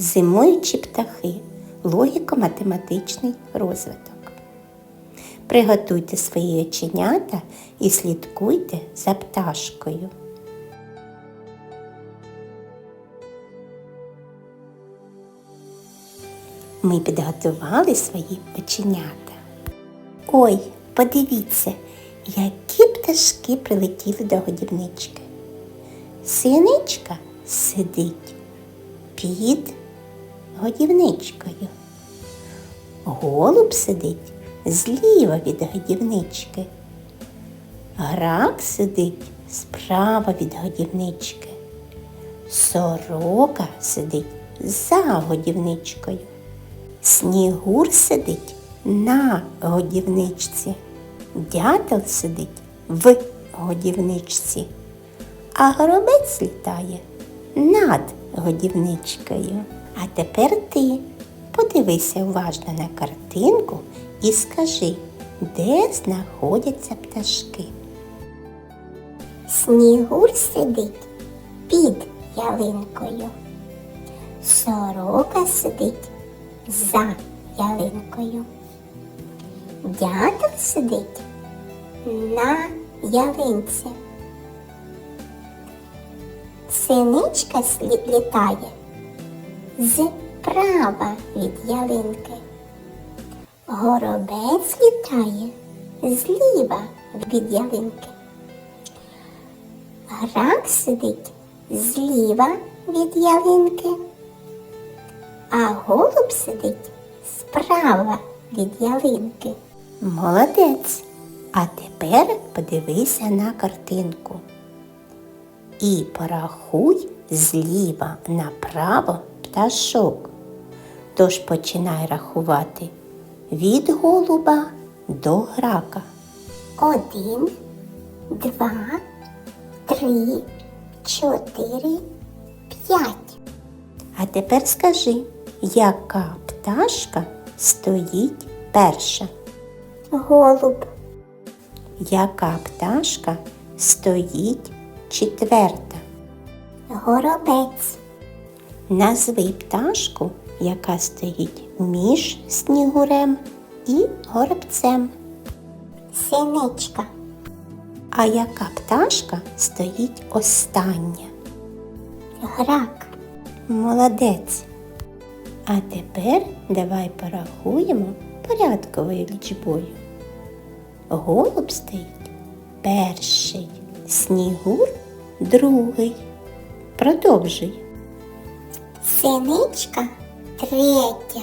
Зимуючі птахи. Логіко-математичний розвиток. Приготуйте свої оченята і слідкуйте за пташкою. Ми підготували свої оченята. Ой, подивіться, які пташки прилетіли до годівнички. Синичка сидить під годівничкою. Голуб сидить зліва від годівнички. Грак сидить справа від годівнички. Сорока сидить за годівничкою. Снігур сидить на годівничці. Дятел сидить в годівничці, а горобець літає над годівничкою. А тепер ти подивися уважно на картинку і скажи, де знаходяться пташки. Снігур сидить під ялинкою. Сорока сидить за ялинкою. Дятел сидить на ялинці. Синичка літає зправа від ялинки. Горобець літає зліва від ялинки. Грак сидить зліва від ялинки, а голуб сидить справа від ялинки. Молодець. А тепер подивися на картинку. І порахуй зліва направо пташок. Тож починай рахувати від голуба до грака. Один, два, три, чотири, п'ять. А тепер скажи, яка пташка стоїть перша? Голуб, Яка пташка стоїть четверта? горобець, Назви пташку, яка стоїть між снігурем і горобцем. синичка, А яка пташка стоїть остання? грак, Молодець. А тепер давай порахуємо порядковою лічбою. Голуб стоїть перший, снігур другий. Продовжуй. Синичка третя,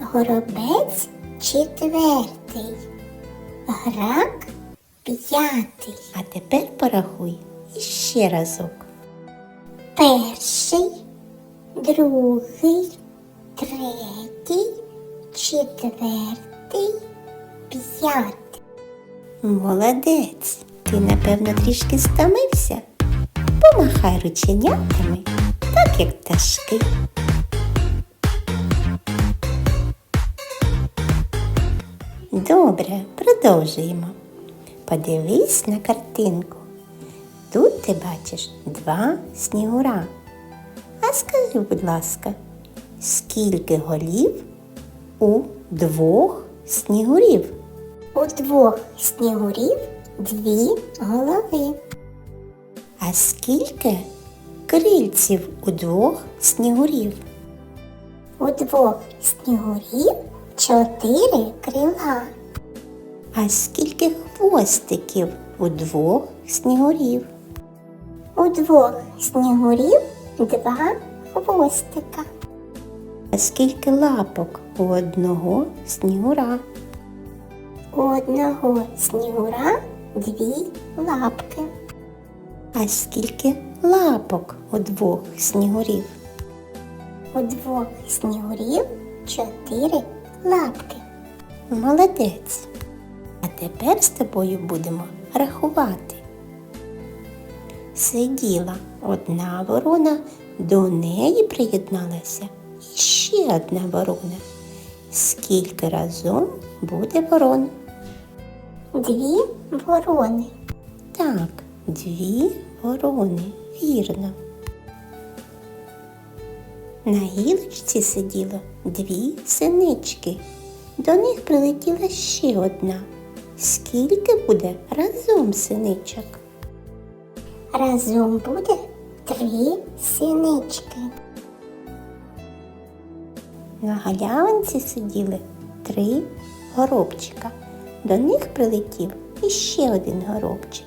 горобець четвертий, грак п'ятий. А тепер порахуй іще разок. Перший, другий, третій, четвертий, п'ятий. Молодець. Ти, напевно, трішки стомився. Помахай рученятами, так як пташки. Добре, продовжуємо. Подивись на картинку. Тут ти бачиш два снігура. А скажи, будь ласка, скільки голів у двох снігурів? У двох снігурів дві голови. А скільки крильців у двох снігурів? У двох снігурів чотири крила. А скільки хвостиків у двох снігурів? У двох снігурів два хвостика. А скільки лапок у одного снігура? У одного снігура дві лапки. А скільки лапок у двох снігурів? У двох снігурів чотири лапки. Молодець. А тепер з тобою будемо рахувати. Сиділа одна ворона, до неї приєдналася ще одна ворона. Скільки разом буде ворон? Дві ворони. Так, дві ворони, вірно. На гілочці сиділо дві синички. До них прилетіла ще одна. Скільки буде разом синичок? Разом буде три синички. На галявинці сиділи три горобчика. До них прилетів іще один горобчик.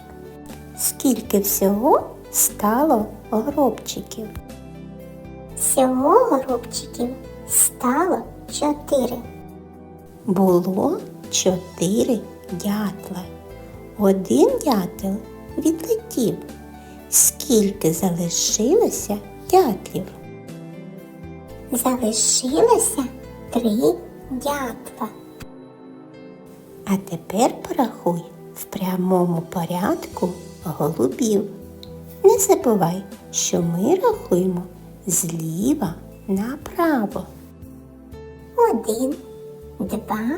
Скільки всього стало горобчиків? Всього горобчиків стало чотири. Було чотири дятла. Один дятел відлетів. Скільки залишилося дятлів? Залишилося три дятла. А тепер порахуй в прямому порядку голубів. Не забувай, що ми рахуємо зліва направо. Один, два,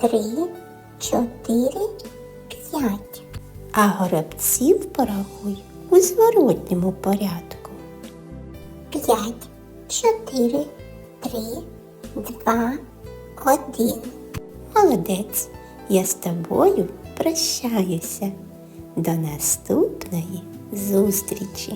три, чотири, п'ять. А горобців порахуй у зворотньому порядку. П'ять, чотири, три, два, один. Молодець, я з тобою прощаюся. До наступної зустрічі!